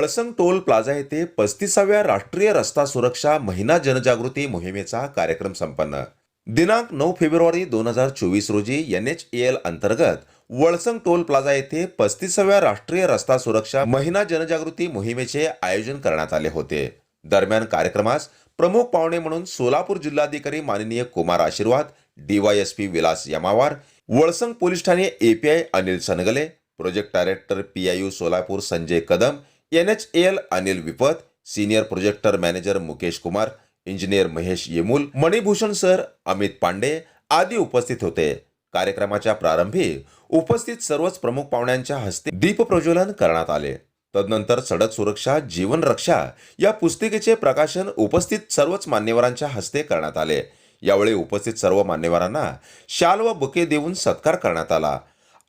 Valsang toll plaza येथे पस्तीसाव्या राष्ट्रीय रस्ता सुरक्षा महिना जनजागृती मोहिमेचा कार्यक्रम संपन्न. दिनांक नऊ फेब्रुवारी दोन हजार चोवीस रोजी एन एच एल अंतर्गत वळसंग टोल प्लाझा येथे पस्तीसाव्या राष्ट्रीय रस्ता सुरक्षा महिना जनजागृती मोहिमेचे आयोजन करण्यात आले होते. दरम्यान कार्यक्रमास प्रमुख पाहुणे म्हणून सोलापूर जिल्हाधिकारी माननीय Kumar Ashirwad DYSP Vilas Yamawar Valsang police Thane API Anil Sangale project director PIU Solapur Sanjay Kadam N H L Anil Vipat senior projector manager Mukesh Kumar engineer Mahesh Yemul Manibhushan sir Amit Pandey आदी उपस्थित होते. कार्यक्रमाच्या प्रारंभी उपस्थित सर्वच प्रमुख पाहुण्यांच्या हस्ते दीप प्रज्वलन करण्यात आले. तदनंतर सडक सुरक्षा जीवन रक्षा या पुस्तिकेचे प्रकाशन उपस्थित सर्वच मान्यवरांच्या हस्ते करण्यात आले. यावेळी उपस्थित सर्व मान्यवरांना शाल व बुके देऊन सत्कार करण्यात आला.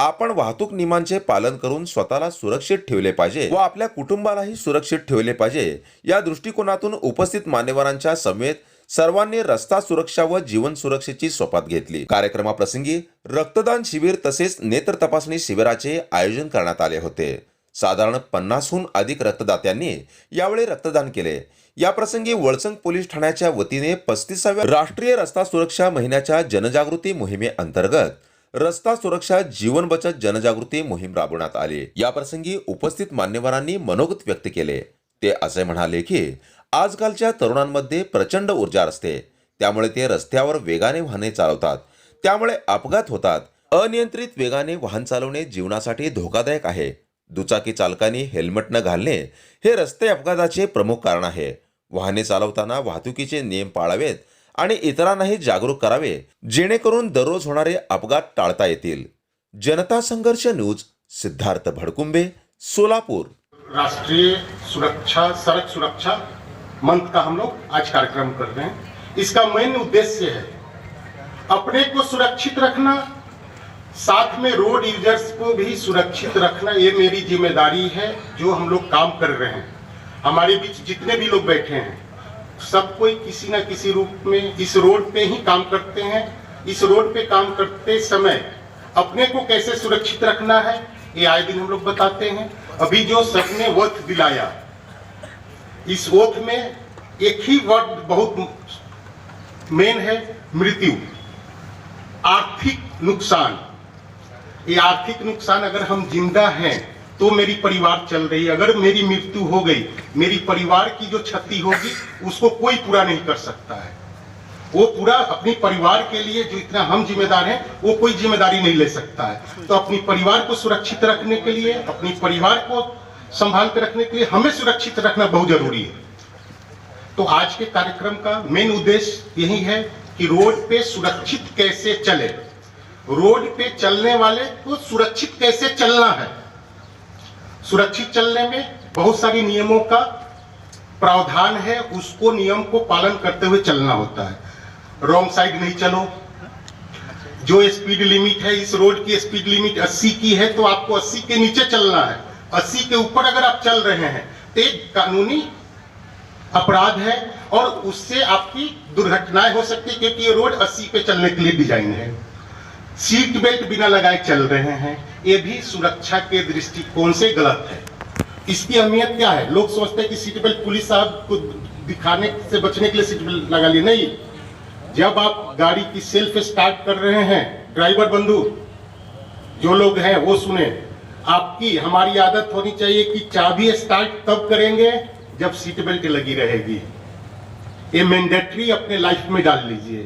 आपण वाहतूक नियमांचे पालन करून स्वतःला सुरक्षित ठेवले पाहिजे व आपल्या कुटुंबालाही सुरक्षित ठेवले पाहिजे. या दृष्टिकोनातून उपस्थित मान्यवरांच्या समेत सर्वांनी रस्ता सुरक्षा व जीवन सुरक्षेची शपथ घेतली. कार्यक्रमाप्रसंगी रक्तदान शिबिर तसेच नेत्र तपासणी शिबिराचे आयोजन करण्यात आले होते. साधारण पन्नासहून अधिक रक्तदात्यांनी यावेळी रक्तदान केले. या प्रसंगी वळसंग पोलीस ठाण्याच्या वतीने पस्तीसाव्या राष्ट्रीय रस्ता सुरक्षा महिन्याच्या जनजागृती मोहिमेअंतर्गत रस्ता सुरक्षा जीवन बचत जनजागृती मोहीम राबवण्यात आली. या प्रसंगी उपस्थित मान्यवरांनी मनोगत व्यक्त केले. ते असे म्हणाले की आजकालच्या तरुणांमध्ये प्रचंड ऊर्जा असते. त्यामुळे ते रस्त्यावर वेगाने वाहने चालवतात. त्यामुळे अपघात होतात. अनियंत्रित वेगाने वाहन चालवणे जीवनासाठी धोकादायक आहे. दुचाकी चालकांनी हेल्मेट न घालणे हे रस्ते अपघाताचे प्रमुख कारण आहे. वाहने चालवताना वाहतुकीचे नियम पाळावेत आणि इतरांनाही जागरूक करावे जेणेकरून दररोज होणारे अपघात टाळता येतील. जनता संघर्ष न्यूज सिद्धार्थ भडकुंबे सोलापूर. राष्ट्रीय सुरक्षा सड़क सुरक्षा मंथ का हम लोग आज कार्यक्रम कर रहे हैं। इसका मेन उद्देश्य है अपने को सुरक्षित रखना साथ में रोड यूजर्स को भी सुरक्षित रखना ये मेरी जिम्मेदारी है जो हम लोग काम कर रहे हैं। हमारे बीच जितने भी लोग बैठे हैं सब कोई किसी न किसी रूप में, इस रोड पे ही काम करते हैं। इस रोड पे काम करते समय अपने को कैसे सुरक्षित रखना है, ये आए दिन हम लोग बताते हैं। अभी जो सबने वक्त दिलाया, इस वक्त में एक ही वर्ड बहुत मेन है, मृत्यु। आर्थिक नुकसान। ये आर्थिक नुकसान अगर हम ज़िंदा हैं तो मेरी परिवार चल रही है। अगर मेरी मृत्यु हो गई, मेरी परिवार की जो क्षति होगी, उसको कोई पूरा नहीं कर सकता है। वो पूरा अपनी परिवार के लिए जो इतना हम जिम्मेदार हैं, वो कोई ज़िम्मेदारी नहीं ले सकता है। तो अपनी परिवार को सुरक्षित रखने के लिए, अपनी परिवार को संभाल कर रखने के लिए हमें सुरक्षित रखना बहुत ज़रूरी है। तो आज के कार्यक्रम का मेन उद्देश्य यही है कि रोड पे सुरक्षित कैसे चले। रोड पे चलने वाले को सुरक्षित कैसे चलना है? सुरक्षित चलने में बहुत सारी नियमों का प्रावधान है, उसको नियम को पालन करते हुए चलना होता है। रॉन्ग साइड नहीं चलो। जो स्पीड लिमिट है, इस रोड की स्पीड लिमिट 80 की है तो आपको 80 के नीचे चलना है। 80 के ऊपर अगर आप चल रहे हैं तो एक कानूनी अपराध है और उससे आपकी दुर्घटनाएँ हो सकती है, क्योंकि ये रोड 80 पे चलने के लिए डिज़ाइन है। सीट बेल्ट बिना लगाए चल रहे हैं। ये भी सुरक्षा के दृष्टिकोण से गलत है। इसकी अहमियत क्या है? लोग सोचते हैं कि सीट बेल्ट पुलिस साहब को दिखाने से बचने के लिए सीट बेल्ट लगा लिए। नहीं। जब आप गाड़ी की सेल्फ स्टार्ट कर रहे हैं, ड्राइवर बंधु, जो लोग हैं, वो सुने। आपकी, हमारी आदत होनी चाहिए कि चाबी स्टार्ट तब करेंगे जब सीट बेल्ट लगी रहेगी। ये मैंडेटरी अपने लाइफ में डाल लीजिए।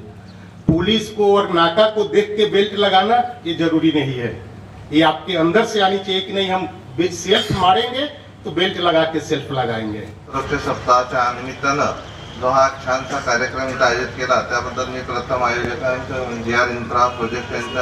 पुलिस को और नाका को देख के बेल्ट लगाना ये ज़रूरी नहीं है। ये आपके अंदर से आनी चाहिए कि नहीं हम सेल्फ मारेंगे तो बेल्ट लगा के सेल्फ लगाएंगे। सुरक्षा सप्ताहाच्या निमित्तानं जो हा छानसा कार्यक्रम इथं आयोजित केला. त्याबद्दल मी प्रथम आयोजकांचं म्हणजे जी आर इन्फ्रा प्रोजेक्ट यांचं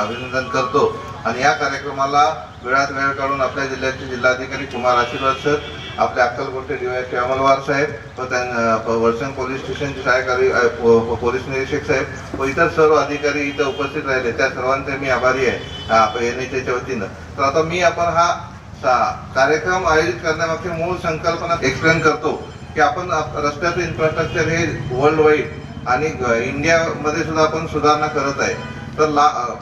अभिनंदन करतो. आणि या कार्यक्रमाला वेळात वेळ काढून आपल्या जिल्ह्याचे जिल्हाधिकारी कुमार आशीर्वाद सर आपले अक्कलकोटे डीवायचे अमलवार साहेब व त्यां वर्षण पोलीस स्टेशनचे सहकारी पो- पोलीस निरीक्षक साहेब व इतर सर्व अधिकारी इथं उपस्थित राहिले. त्या सर्वांचे मी आभारी आहे एन एच एच्या वतीनं. तर आता मी आपण हा सा- कार्यक्रम आयोजित करण्यामागची मूळ संकल्पना एक्सप्लेन करतो की आपण रस्त्याचं इन्फ्रास्ट्रक्चर हे वर्ल्ड वाईड आणि इंडियामध्ये सुद्धा आपण सुधारणा करत आहे. तर ला,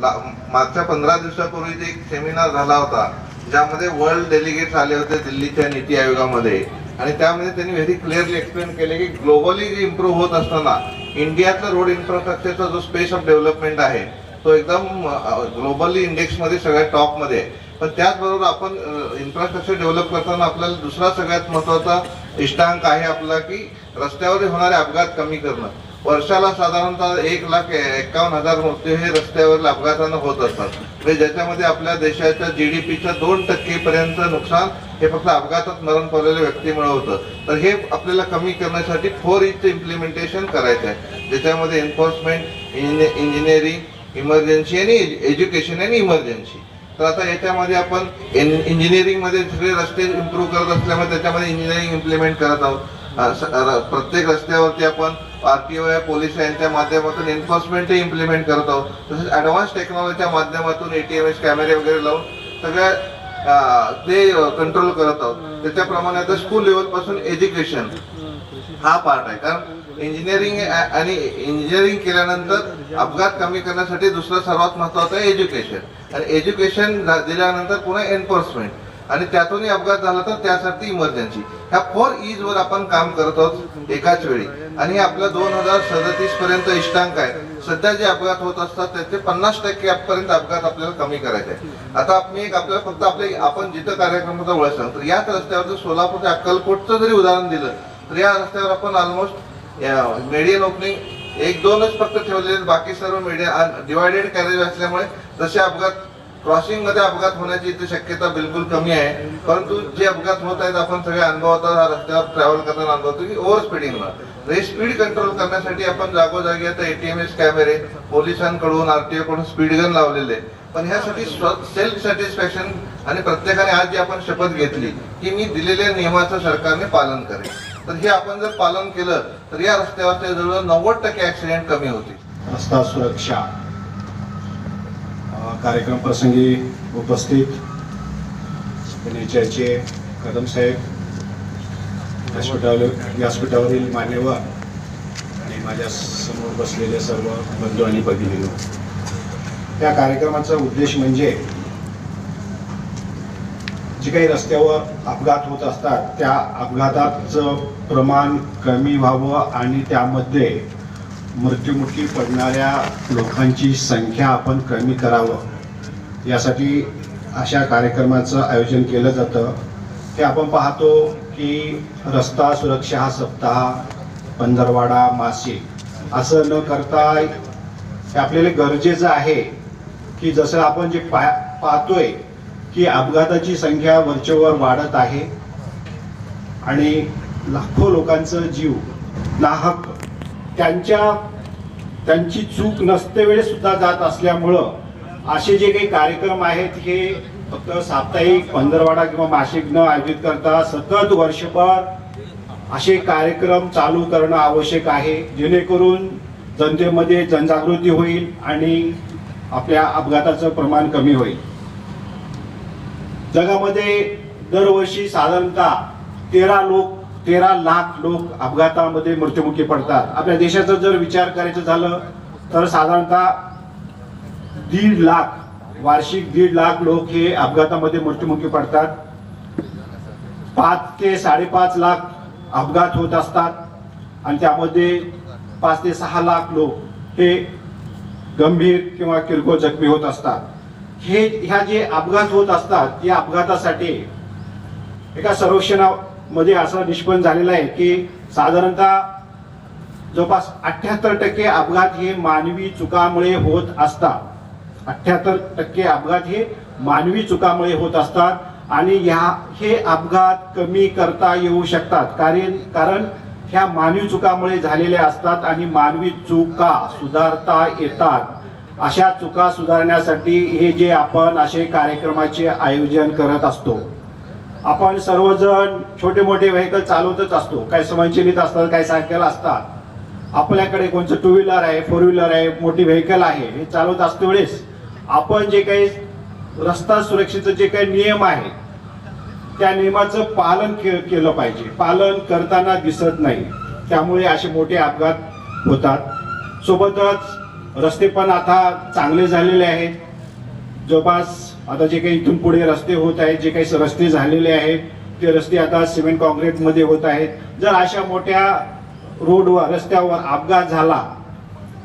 ला- मागच्या पंधरा दिवसापूर्वी जे एक सेमिनार झाला होता. ज्यामध्ये वर्ल्ड डेलिगेट्स आले होते दिल्लीच्या नीती आयोगामध्ये. आणि त्यामध्ये त्यांनी व्हेरी क्लिअरली एक्सप्लेन केले की ग्लोबली इम्प्रूव्ह होत असताना इंडियाचा रोड इन्फ्रास्ट्रक्चरचा जो स्पेस ऑफ डेव्हलपमेंट आहे तो एकदम ग्लोबली इंडेक्समध्ये सगळ्यात टॉपमध्ये आहे पण त्याचबरोबर आपण इन्फ्रास्ट्रक्चर डेव्हलप करताना आपल्याला दुसरा सगळ्यात महत्त्वाचा इष्टांक आहे आपला की रस्त्यावर होणारे अपघात कमी करणं. वर्षाला साधारणतः एक लाख एकावन्न हजार मृत्यू हे रस्त्यावरील अपघातानं होत असतात. म्हणजे ज्याच्यामध्ये आपल्या देशाच्या जी डी पीच्या दोन टक्केपर्यंत नुकसान हे फक्त अपघातात मरण पावलेल्या व्यक्तीमुळे होतं. तर हे आपल्याला कमी करण्यासाठी फोर इचं इम्प्लिमेंटेशन करायचं आहे ज्याच्यामध्ये एन्फोर्समेंट इंजिनिअरिंग इमर्जन्सी आणि एज्युकेशन आणि इमर्जन्सी तर आता याच्यामध्ये आपण इंजिनिअरिंग इंजिनिअरिंगमध्ये सगळे रस्ते इम्प्रूव्ह करत असल्यामुळे त्याच्यामध्ये इंजिनिअरिंग इम्प्लिमेंट करत आहोत. र- प्रत्येक रस्त्यावरती आपण आरटीओ पोलीस यांच्या माध्यमातून एन्फोर्समेंटही इम्प्लिमेंट करत. आहोत तसेच ॲडव्हान्स टेक्नॉलॉजीच्या माध्यमातून ए टी एम एस कॅमेरे वगैरे लावून सगळ्या ते कंट्रोल करत आहोत. त्याच्याप्रमाणे आता स्कूल लेवलपासून एज्युकेशन हा पार्ट आहे. कारण इंजिनिअरिंग आणि इंजिनिअरिंग केल्यानंतर अपघात कमी करण्यासाठी दुसरा सर्वात महत्वाचं आहे एज्युकेशन आणि एज्युकेशन दिल्यानंतर पुन्हा एन्फोर्समेंट आणि त्यातूनही अपघात झाला तर त्यासाठी इमर्जन्सी ह्या फोर इज वर आपण काम करत आहोत एकाच वेळी. आणि हे दोन हजार सदतीस पर्यंत इष्टांक आहे. सध्या जे अपघात होत असतात त्याचे पन्नास टक्के पर्यंत अपघात आपल्याला कमी करायचे आहे आता मी एक आपल्याला फक्त आपले आपण जिथं कार्यक्रमाचा ओळख सांगतो तर याच रस्त्यावर जर सोलापूर अक्कलकोटचं जरी उदाहरण दिलं तर या रस्त्यावर आपण ऑलमोस्ट मेडियन ओपनिंग एक दोनच फक्त ठेवलेले आहेत, बाकी सर्व मीडिया डिवायडेड कॅरेज असल्यामुळे जसे अपघात क्रॉसिंगमध्ये अपघात होण्याची इथे शक्यता बिलकुल कमी आहे. परंतु जे अपघात होत आहेत आपण सगळे अनुभवतात हा रस्त्यावर ट्रॅव्हल करताना अनुभवतो की ओव्हर स्पीडिंग हे स्पीड कंट्रोल करण्यासाठी आपण जागोजागी आता एटीएमएस कॅमेरे पोलिसांकडून आरटीओ कडून स्पीड गन लावलेले पण ह्यासाठी सेल्फ सॅटिस्फॅक्शन आणि प्रत्येकाने आज जी आपण शपथ घेतली की मी दिलेल्या नियमाचं सरकारने पालन करेल तर हे आपण जर पालन केलं तर या रस्त्यावरच्या जवळ नव्वद टक्के ऍक्सिडेंट कमी होतील. रस्ता सुरक्षा. कार्यक्रम प्रसंगी उपस्थित नेचरचे कदम साहेब व्यासपीठावर व्यासपीठावरील मान्यवर आणि माझ्यासमोर बसलेले सर्व बंधू आणि भगिनीनो. या कार्यक्रमाचा उद्देश म्हणजे जे काही रस्त्यावर अपघात होत असतात त्या अपघाताचं प्रमाण कमी व्हावं आणि त्यामध्ये मृत्युमुखी पडणाऱ्या लोकांची संख्या आपण कमी करावं. यासाठी अशा कार्यक्रमाचं आयोजन केलं जातं. ते आपण पाहतो की रस्ता सुरक्षा हा सप्ताह पंधरवाडा मासिक. असं न करता हे आपल्याला गरजेचं आहे की जसं आपण जे पा पाहतोय की अपघाताची संख्या वरचेवर वाढत आहे आणि लाखो लोकांचं जीव नाहक त्यांच्या त्यांची चूक नसते वेळेस सुद्धा जात असल्यामुळं असे जे काही कार्यक्रम आहेत हे फक्त साप्ताहिक पंधरवाडा किंवा मासिक न आयोजित करता सतत वर्षभर असे कार्यक्रम चालू करणं आवश्यक आहे जेणेकरून जनतेमध्ये जनजागृती होईल आणि आपल्या अपघाताचं प्रमाण कमी होईल. जगामध्ये दरवर्षी साधारणतः तेरा लोक तेरा लाख लोक अपघातामध्ये मृत्युमुखी पडतात. आपल्या देशाचा जर विचार करायचं झालं तर साधारणतः दीड लाख वार्षिक दीड लाख लोक हे अपघातामध्ये मृत्युमुखी पडतात. पाच ते साडेपाच लाख अपघात होत असतात. आणि त्यामध्ये पाच ते सहा लाख लोक हे गंभीर किंवा किरकोळ जखमी होत असतात. हे ह्या जे अपघात होत असतात या अपघातासाठी एका मध्ये असं निष्पन्न झालेलं आहे की साधारणतः जवळपास अठ्याहत्तर टक्के अपघात हे मानवी चुकामुळे होत असतात. अठ्याहत्तर टक्के अपघात हे मानवी चुकामुळे होत असतात आणि ह्या हे अपघात कमी करता येऊ शकतात. कारण कारण ह्या मानवी चुकामुळे झालेल्या असतात आणि मानवी चुका सुधारता येतात. अशा चुका सुधारण्यासाठी हे जे आपण असे कार्यक्रमाचे आयोजन करत असतो. आपण सर्वजण छोटे मोठे व्हेकल चालवतच असतो. काही स्वयंचलित असतात काही सायकल असतात. आपल्याकडे कोणतं टू व्हीलर आहे फोर व्हीलर आहे मोठी व्हेकल आहे हे चालवत असते वेळेस आपण जे काही रस्ता सुरक्षेचे जे काही नियम आहेत त्या नियमाचं पालन के केलं पाहिजे. पालन करताना दिसत नाही. त्यामुळे असे मोठे अपघात होतात. सोबतच रस्ते पण आता चांगले झालेले आहेत. जवळपास आता जे काही इथून पुढे रस्ते होत आहेत जे काही रस्ते झालेले आहेत ते रस्ते आता सिमेंट कॉन्क्रीटमध्ये होत आहेत. जर अशा मोठ्या रोडवर रस्त्यावर अपघात झाला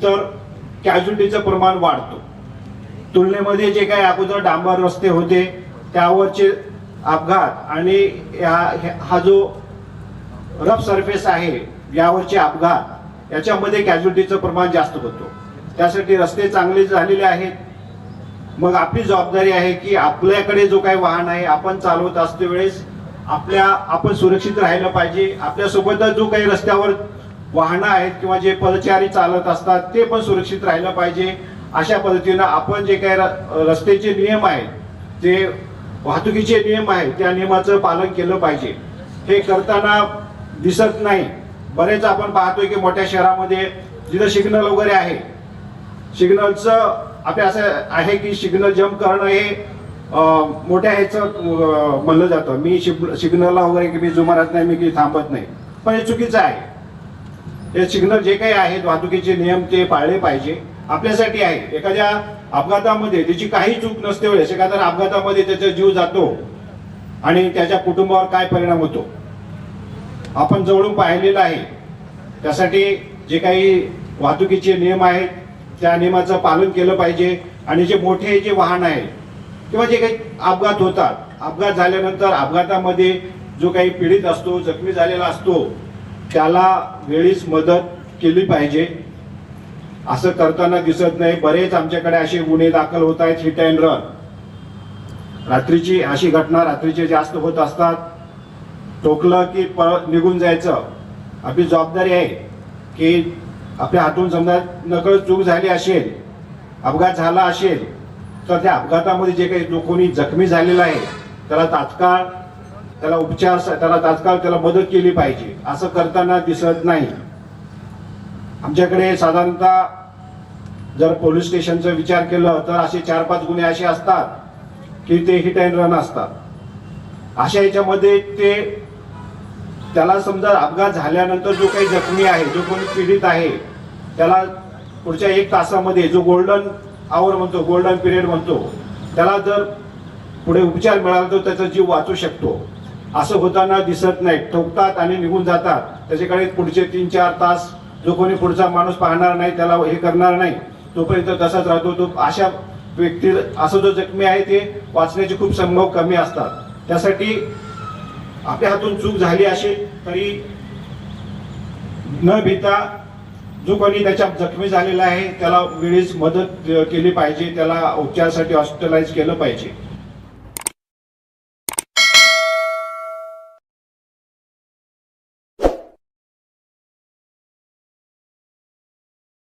तर कॅज्युलिटीचं प्रमाण वाढतो. तुलनेमध्ये जे काही अगोदर डांबर रस्ते होते त्यावरचे अपघात आणि ह्या हा जो रफ सरफेस आहे यावरचे अपघात याच्यामध्ये कॅज्युलिटीचं प्रमाण जास्त होतो. त्यासाठी रस्ते चांगले झालेले आहेत. मग आपली जबाबदारी आहे की आपल्याकडे जो काही वाहन आहे आपण चालवत असते वेळेस आपल्या आपण सुरक्षित राहिलं पाहिजे. आपल्यासोबतच जो काही रस्त्यावर वाहनं आहेत किंवा जे पदचारी चालत असतात ते पण सुरक्षित राहिलं पाहिजे. अशा पद्धतीनं आपण जे काही र- रस्त्याचे नियम आहेत ते वाहतुकीचे नियम आहेत त्या नियमाचं पालन केलं पाहिजे. हे करताना दिसत नाही. बरेच आपण पाहतोय की मोठ्या शहरामध्ये जिथं सिग्नल वगैरे आहे सिग्नलचं आपल्या असं आहे की सिग्नल जम्प करणं हे मोठ्या ह्याचं म्हणलं जातं. मी सिग्नलला वगैरे की मी जुमारत नाही मी की थांबत नाही. पण हे चुकीचं आहे. हे सिग्नल जे काही आहेत वाहतुकीचे नियम ते पाळले पाहिजे. आपल्यासाठी आहे. एखाद्या अपघातामध्ये त्याची काही चूक नसते वेळेस. एखाद्या अपघातामध्ये त्याचा जीव जातो आणि त्याच्या कुटुंबावर काय परिणाम होतो. आपण जवळून पाहिलेलं आहे. त्यासाठी जे काही वाहतुकीचे नियम आहेत त्या नियमाचं पालन केलं पाहिजे. आणि जे मोठे जे वाहन आहे किंवा जे काही अपघात होतात अपघात झाल्यानंतर अपघातामध्ये जो काही पीडित असतो जखमी झालेला असतो त्याला वेळीच मदत केली पाहिजे. असं करताना दिसत नाही. बरेच आमच्याकडे असे गुन्हे दाखल होत आहेत हिट अँड रन. रात्रीची अशी घटना रात्रीचे जास्त होत असतात. टोकलं की परत निघून जायचं. आपली जबाबदारी आहे की आपल्या हातून समजा नकळत चूक झाली असेल अपघात झाला असेल तर त्या अपघातामध्ये जे काही जो कोणी जखमी झालेला आहे त्याला तात्काळ त्याला उपचार त्याला तात्काळ त्याला मदत केली पाहिजे असं करताना दिसत नाही. आमच्याकडे साधारणतः जर पोलीस स्टेशनचा विचार केलं तर असे चार पाच गुन्हे असे असतात की ते हिट अँड रन असतात. अशा याच्यामध्ये ते त्याला समजा अपघात झाल्यानंतर जो काही जखमी आहे जो कोणी पीडित आहे त्याला पुढच्या एक तासामध्ये जो गोल्डन आवर म्हणतो गोल्डन पिरियड म्हणतो त्याला जर पुढे उपचार मिळाला तर त्याचा जीव वाचू शकतो. असं होताना दिसत नाही. ठोकतात आणि निघून जातात. त्याच्याकडे पुढचे तीन चार तास जो कोणी पुढचा माणूस पाहणार नाही त्याला हे करणार नाही. तोपर्यंत तसाच राहतो. तो अशा व्यक्ती असं जो जखमी आहे ते वाचण्याचे खूप संभव कमी असतात. त्यासाठी आपल्या हातून चूक झाली असेल तरी न भीता जो कोणी त्याच्यात जखमी झालेला आहे त्याला वेळीच मदत केली पाहिजे त्याला उपचारासाठी हॉस्पिटलाइज केलं पाहिजे.